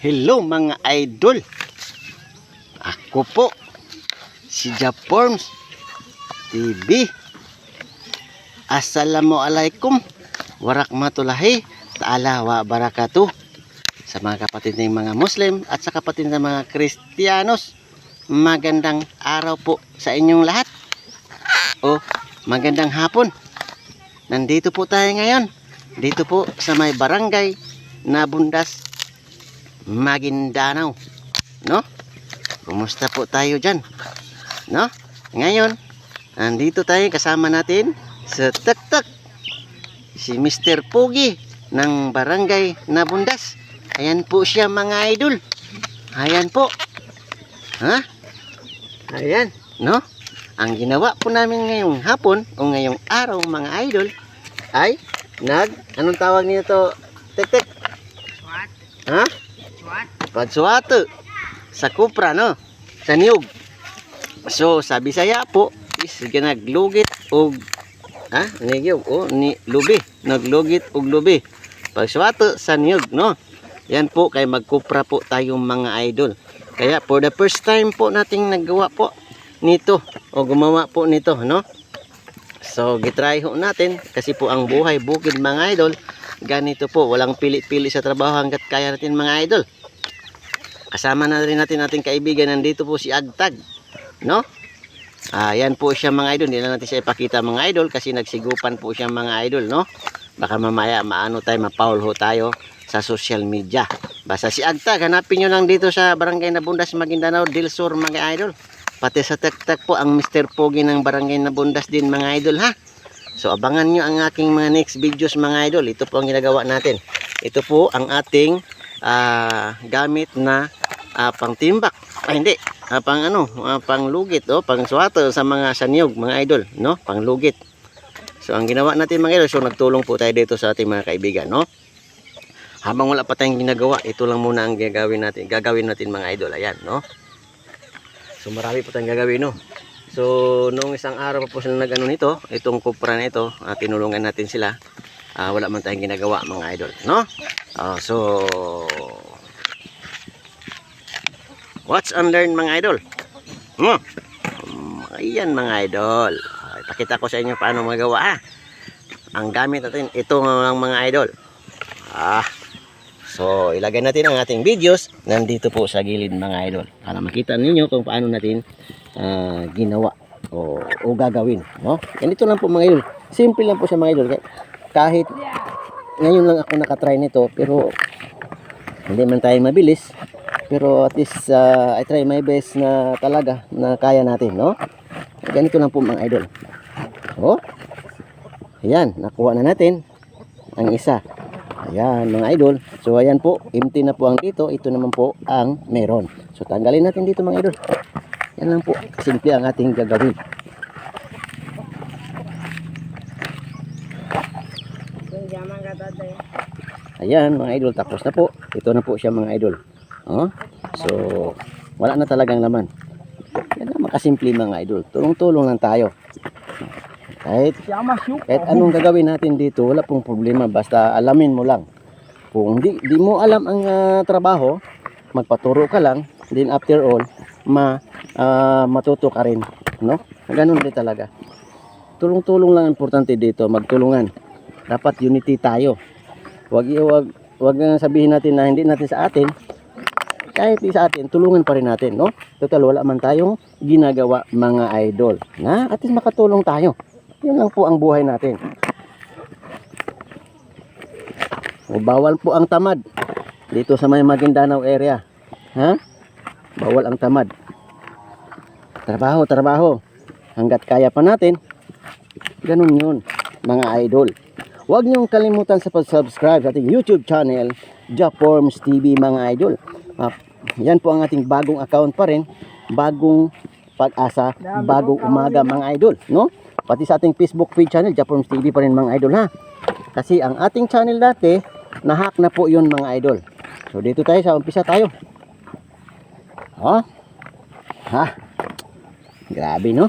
Hello mga idol. Ako po si Japorms TV. Assalamualaikum warakmatullahi ta'ala wa barakatuh sa mga kapatid ng mga Muslim at sa kapatid ng mga Kristiyanos. Magandang araw po sa inyong lahat. O magandang hapon. Nandito po tayo ngayon. Dito po sa may barangay na Bundas Maguindanao. No? Kumusta po tayo dyan? No? Ngayon, nandito tayo kasama natin sa Taktak. Si Mr. Pogi ng barangay na Bundas. Ayan po siya mga idol. Ayan po. Ha? Ayan, no? Ang ginawa po namin ngayong hapon o ngayong araw mga idol ay nag, anong tawag nito? Tek-tek. What? Ha? Pagsuwato sa kupra no? Sa niyog. So sabi saya po is naglugit og ha? Niyog o ni lubi. Naglugit og lubi. Pagsuwato sa niyog no? Yan po kay magkupra po tayong mga idol. Kaya for the first time po nating naggawa po nito o gumawa po nito no? So gitry ho natin kasi po ang buhay bukid mga idol ganito po. Walang pili-pili sa trabaho hanggat kaya natin mga idol Kasama na rin natin ating kaibigan. Nandito po si Agtag. No? Ah, po siya mga idol. Hindi na natin siya ipakita mga idol kasi nagsigupan po siya mga idol. No? Baka mamaya maano tayo, mapaul ho tayo sa social media. Basta si Agtag, hanapin nyo lang dito sa barangay na Bundas, Maguindanao, Del mga idol. Pati sa taktak po ang Mr. Pogi ng barangay na Bundas din mga idol ha. So abangan nyo ang aking mga next videos mga idol. Ito po ang ginagawa natin. Ito po ang ating ah, gamit na ah, pangtimbak. Ah, hindi. Ah, pang ano, ah, panglugit o pang swato sa mga sanyog, mga idol, no? Panglugit. So ang ginawa natin mga idol, so nagtulong po tayo dito sa ating mga kaibigan, no? Habang wala pa tayong ginagawa, ito lang muna ang gagawin natin, gagawin natin mga idol, ayan, no? So marami po tayong gagawin, no? So noong isang araw pa po sila nag-ano nito, itong kupra na ito, ah, tinulungan natin sila. Ah, wala man tayong ginagawa mga idol, no? Ah, so Watch and learn mga idol. Hmm. Ayan mga idol. Ipakita ko sa inyo paano magawa ha. Ang gamit natin ito ng mga idol. Ah. So, ilagay natin ang ating videos nandito po sa gilid mga idol para makita ninyo kung paano natin ah, ginawa o, o gagawin, no? Ganito lang po mga idol. Simple lang po siya mga idol. Kahit ngayon lang ako nakatry nito pero hindi man tayo mabilis pero at least uh, I try my best na talaga na kaya natin no? Ganito lang po mga idol. Oh. Ayan nakuha na natin ang isa. Ayan mga idol. So ayan po. Empty na po ang dito. Ito naman po ang meron. So tanggalin natin dito mga idol. Yan lang po. Simple ang ating gagawin. Ayan mga idol, tapos na po. Ito na po siya mga idol. Oh? So, wala na talagang laman. Yan lang makasimple mga idol. Tulong-tulong lang tayo. Kahit, kahit anong gagawin natin dito, wala pong problema. Basta alamin mo lang. Kung di, di mo alam ang ah, trabaho, magpaturo ka lang. Then after all, ma, ah, matuto ka rin. No? Ganun din talaga. Tulong-tulong lang ang importante dito. Magtulungan. Dapat unity tayo. Wag wag wag nga sabihin natin na hindi natin sa atin. Kahit di sa atin, tulungan pa rin natin, no? Total wala man tayong ginagawa mga idol. Na at least makatulong tayo. Yan lang po ang buhay natin. O, bawal po ang tamad dito sa may Maguindanao area. Ha? Bawal ang tamad. Trabaho, trabaho. Hanggat kaya pa natin, ganun yun, mga idol. Huwag niyong kalimutan sa pag-subscribe sa ating YouTube channel, Jaforms TV mga idol. Yan po ang ating bagong account pa rin, bagong pag-asa, bagong umaga mga idol, no? Pati sa ating Facebook page channel, Jaforms TV pa rin mga idol ha. Kasi ang ating channel dati, nahack na po yun mga idol. So dito tayo sa umpisa tayo. Ha? Ha? Grabe no?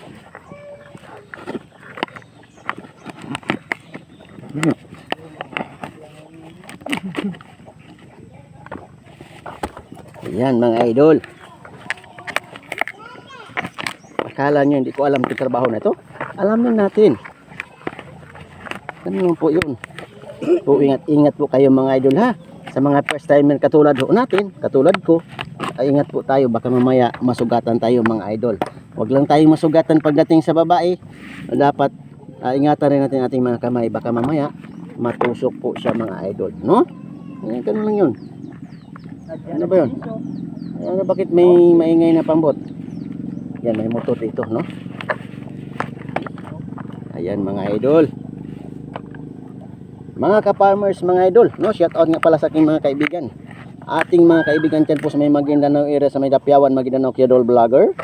Ayan mga idol. Akala nyo hindi ko alam itong trabaho na ito. Alam na natin. Ano po yun? Po ingat-ingat po kayo mga idol ha. Sa mga first timer katulad ho natin, katulad ko, ay ingat po tayo baka mamaya masugatan tayo mga idol. Huwag lang tayong masugatan pagdating sa babae. Dapat ah, ingatan rin natin ating mga kamay baka mamaya matusok po siya mga idol, no? Ganun lang yun. Ano ba yun? Ano bakit may maingay na pambot? Yan, may motor dito, no? Ayan mga idol. Mga ka-farmers, mga idol, no? Shout out nga pala sa aking mga kaibigan. Ating mga kaibigan dyan po sa may Maguindanao area, sa may Dapiawan, Maguindanao, Kuya Dol Vlogger,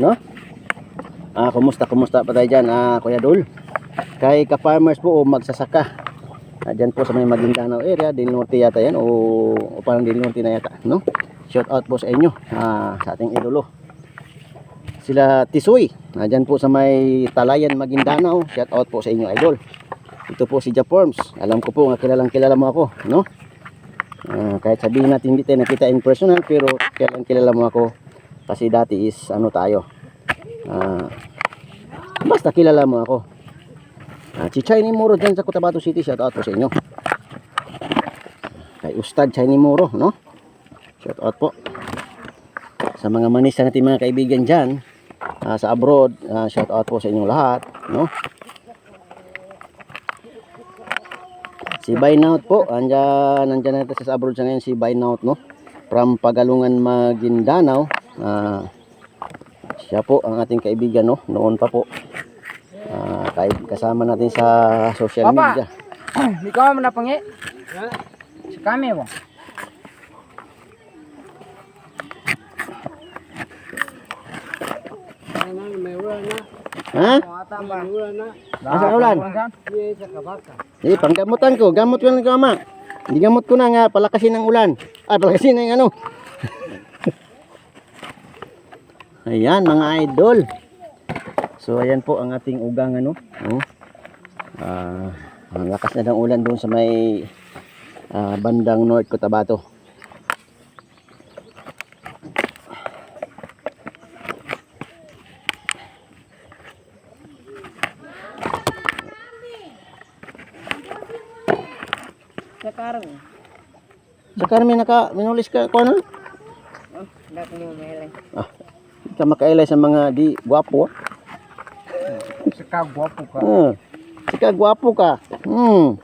no? Ah, kumusta, kumusta pa tayo dyan, ah, Kuya Dol? Kay ka-farmers po, o magsasaka. Ah, dyan po sa may Maguindanao area, Del Norte yata yan, o, o parang Del Norte na yata, no? Shout out po sa inyo, ah, sa ating idolo. Sila Tisoy, ah, dyan po sa may Talayan, Maguindanao, shout out po sa inyo, idol. Ito po si Jaforms. Alam ko po nga kilalang kilala mo ako, no? Ah, kahit sabihin natin hindi tayo nakita in personal, pero kilalang kilala mo ako. Kasi dati is ano tayo. Ah, basta kilala mo ako. Ah, si Chiny Muro dyan sa Cotabato City, shout out po sa inyo. Kay Ustad Chiny Muro, no? Shout out po. Sa mga manisa natin mga kaibigan dyan, ah, sa abroad, ah, shout out po sa inyong lahat, no? Si Bainaut po, andyan, andyan natin sa abroad siya ngayon si Bainaut, no? From Pagalungan, Maguindanao. Ah, siya po ang ating kaibigan, no? Noon pa po. Ah, kay- kasama natin sa social Papa! media. Di ka mo napangi? Sa kami mo. Ha? Asa ulan? Eh, panggamutan ko. Gamot ko lang kama. Hindi gamot ko na nga, palakasin ng ulan. Ah, palakasin ng ano. ayan, mga idol. So, ayan po ang ating ugang ano. Oh. Ah, ang lakas na ng ulan doon sa may ah, bandang North Cotabato. Sa karong. Sa karmi naka, minulis ka ko na. Oh, dak ni. Ah, ka makailay sa mga di guwapo. ah. Kagwapo ka. Hmm. Sika gwapo ka. Hmm.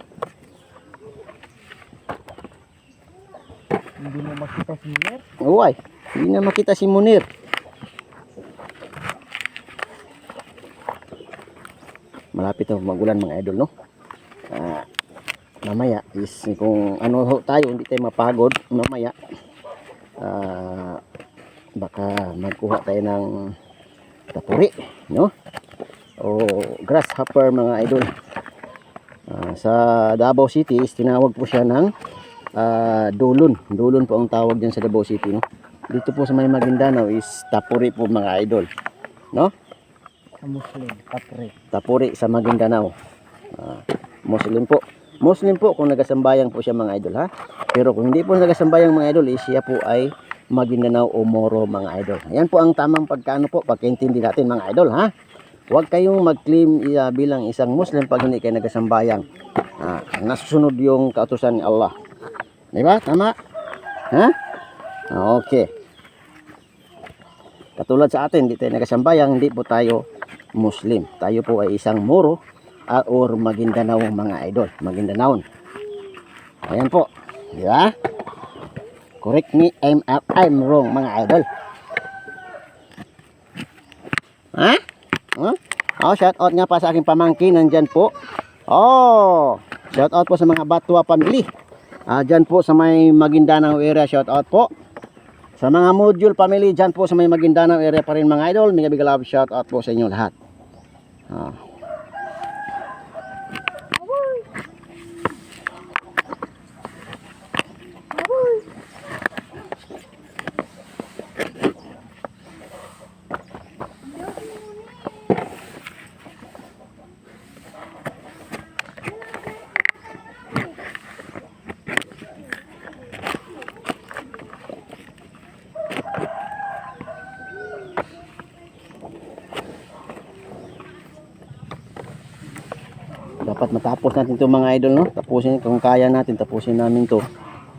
Hindi mo makita si Mir. Uway. Hindi na makita si Munir. Malapit na magulan mga idol, no? Ah, mamaya is kung ano tayo, hindi tayo mapagod mamaya. Ah, baka magkuha tayo ng tapuri, no? O grasshopper mga idol. Ah, sa Davao City is tinawag po siya ng ah, dulon. Dulon po ang tawag dyan sa Davao City, no? Dito po sa may Maguindanao is tapuri po mga idol. No? Sa Muslim, kapre. Tapuri sa Maguindanao. Ah, Muslim po. Muslim po kung nagasambayang po siya mga idol ha. Pero kung hindi po nagasambayang mga idol, is siya po ay Maguindanao o Moro mga idol. Ayan po ang tamang pagkano po, pagkaintindi natin mga idol ha. Huwag kayong mag-claim iya bilang isang Muslim pag hindi kayo nagasambayang. Ah, nasusunod yung kautusan ni Allah. Di ba? Tama? Ha? Okay. Katulad sa atin, hindi tayo nagasambayang, hindi po tayo Muslim. Tayo po ay isang Moro at or Maguindanao mga idol. Maguindanaon. Ayan po. Di ba? Correct me, I'm, I'm wrong mga idol. Ha? Huh? Oh, shout out nga pa sa aking pamangkin nandyan po. Oh, shout out po sa mga Batwa family. Ah, dyan po sa may Maguindanao area, shout out po. Sa mga module family dyan po sa may Maguindanao area pa rin mga idol, mga big love shout out po sa inyo lahat. Ah. Dapat matapos natin to mga idol no? Tapusin kung kaya natin tapusin namin to.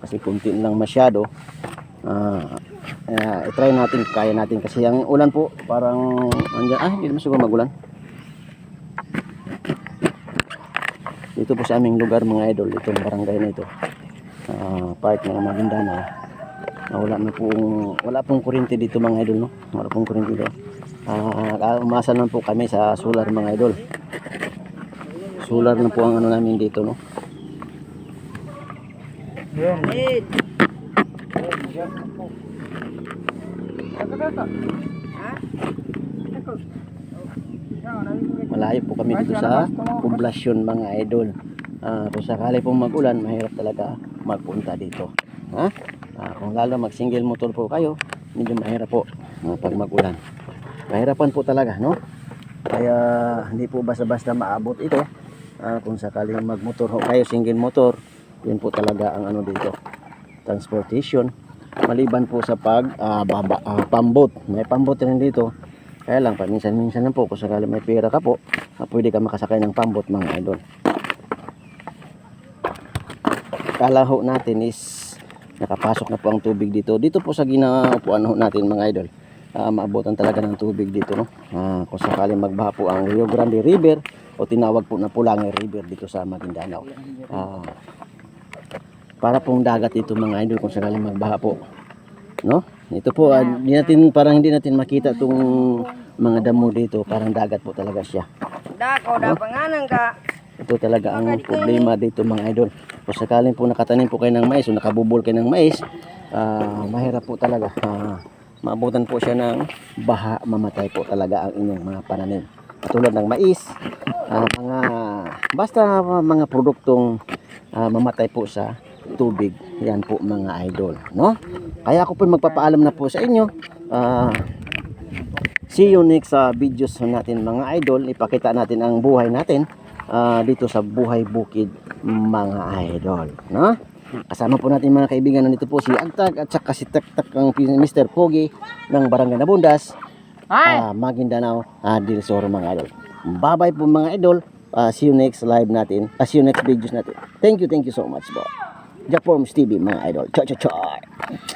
Kasi kunti lang masyado. Ah uh, try natin kaya natin. Kasi ang ulan po parang andyan ah hindi naman siguro magulan. Dito po sa aming lugar mga idol itong barangay na ito. Ah part ng Maguindanao na wala na pong wala pong kuryente dito mga idol no? Wala pong kuryente dito. Ah umasa lang po kami sa solar mga idol solar na po ang ano namin dito no? Malayo po kami dito sa poblasyon mga idol. Ah, kung sakali pong magulan mahirap talaga magpunta dito. Ha? Ah, kung lalo mag single motor po kayo medyo mahirap po ah, pag magulan. Mahirapan po talaga no? Kaya hindi po basta-basta maabot ito Ah, kung sakaling magmotor ho kayo single motor yun po talaga ang ano dito transportation. Maliban po sa pag ah, baba, ah, pambot. May pambot rin dito. Kaya lang paminsan-minsan lang po kung sakaling may pera ka po ah, pwede ka makasakay ng pambot mga idol. Kala ho natin is nakapasok na po ang tubig dito. Dito po sa ginaupuan ho natin mga idol ah, maabutan talaga ng tubig dito no? Ah, kung sakaling magbaha po ang Rio Grande River o tinawag po na Pulangi River dito sa Maguindanao. Ah, para pong dagat ito mga idol kung sakaling magbaha po no? Ito po ah, hindi natin parang hindi natin makita itong mga damo dito. Parang dagat po talaga siya. Dako, da panganan ka. ito talaga ang problema dito mga idol. Kung sakaling po nakatanim po kayo ng mais o nakabubol kayo ng mais, ah, mahirap po talaga. Ah, maabutan po siya ng baha, mamatay po talaga ang inyong mga pananim. Katulad ng mais, ah, mga basta mga produktong ah, mamatay po sa tubig. Yan po mga idol, no? Kaya ako po magpapaalam na po sa inyo. Ah, see you next sa videos natin mga idol. Ipakita natin ang buhay natin ah, dito sa Buhay Bukid mga idol, no? Kasama po natin mga kaibigan nandito po si Agtag at saka si Taktak ang Mr. Pogi ng Barangay Nabundas, ah, Maguindanao, ah, Del Sur mga idol. Bye-bye po mga idol. Ah, see you next live natin. Ah, see you next videos natin. Thank you, thank you so much po. Jack Forms TV mga idol. Choy choy choy.